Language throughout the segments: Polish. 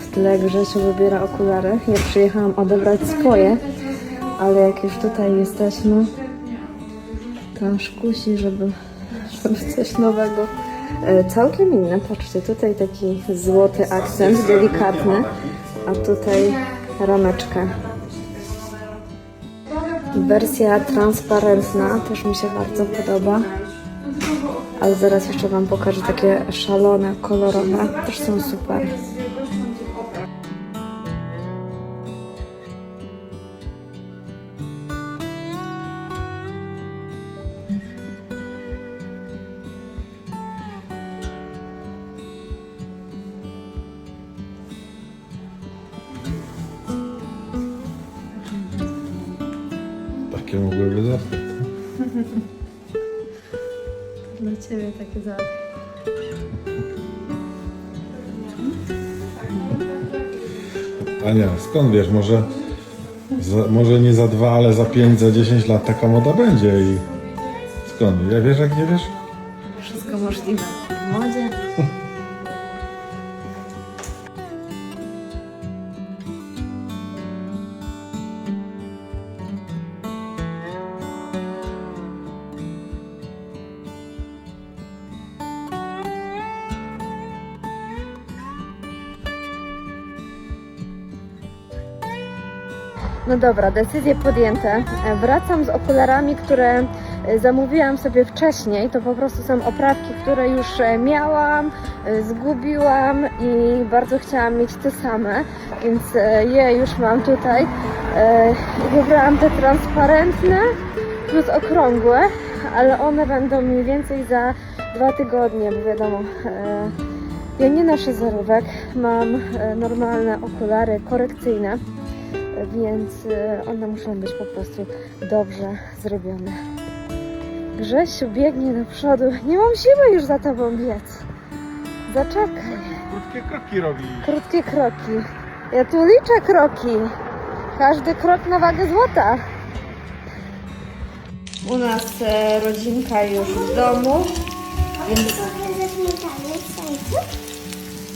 W tle Grzesiu wybiera okulary. Ja przyjechałam odebrać swoje, ale jak już tutaj jesteśmy, to aż kusi, żeby, żeby coś nowego. E, Całkiem inne, patrzcie, tutaj taki złoty akcent, delikatny, a tutaj rameczka. Wersja transparentna też mi się bardzo podoba. Ale zaraz jeszcze Wam pokażę takie szalone, kolorowe. Też są super. Takie mogłyby zostać. Dla Ciebie takie za. Ania, skąd wiesz, może, za, może nie za dwa, ale za pięć, za dziesięć lat taka moda będzie i skąd? Ja wiesz jak nie wiesz? Wszystko możliwe. W modzie. No dobra, decyzje podjęte. E, Wracam z okularami, które e, zamówiłam sobie wcześniej. To po prostu są oprawki, które już e, miałam, zgubiłam i bardzo chciałam mieć te same, więc je już mam tutaj. Wybrałam te transparentne plus okrągłe, ale one będą mniej więcej za dwa tygodnie, bo wiadomo. Ja nie noszę zarówek, mam normalne okulary korekcyjne więc y, one muszą być po prostu dobrze zrobione. Grzesiu biegnie do przodu. Nie mam siły już za tobą biec. Zaczekaj. Krótkie kroki robi. Krótkie kroki. Ja tu liczę kroki. Każdy krok na wagę złota. U nas e, rodzinka już w domu, więc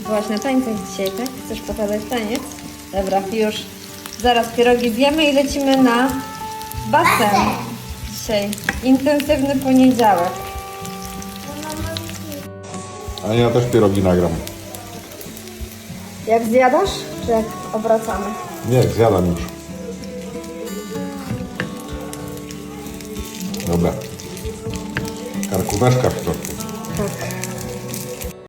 Byłaś na tańcach dzisiaj, tak? Chcesz pokazać taniec? Dobra, już. Zaraz pierogi zjemy i lecimy na basen. Dzisiaj intensywny poniedziałek. A ja też pierogi nagram. Jak zjadasz, czy jak obracamy? Nie, zjadam już. Dobra. Karkóweczka w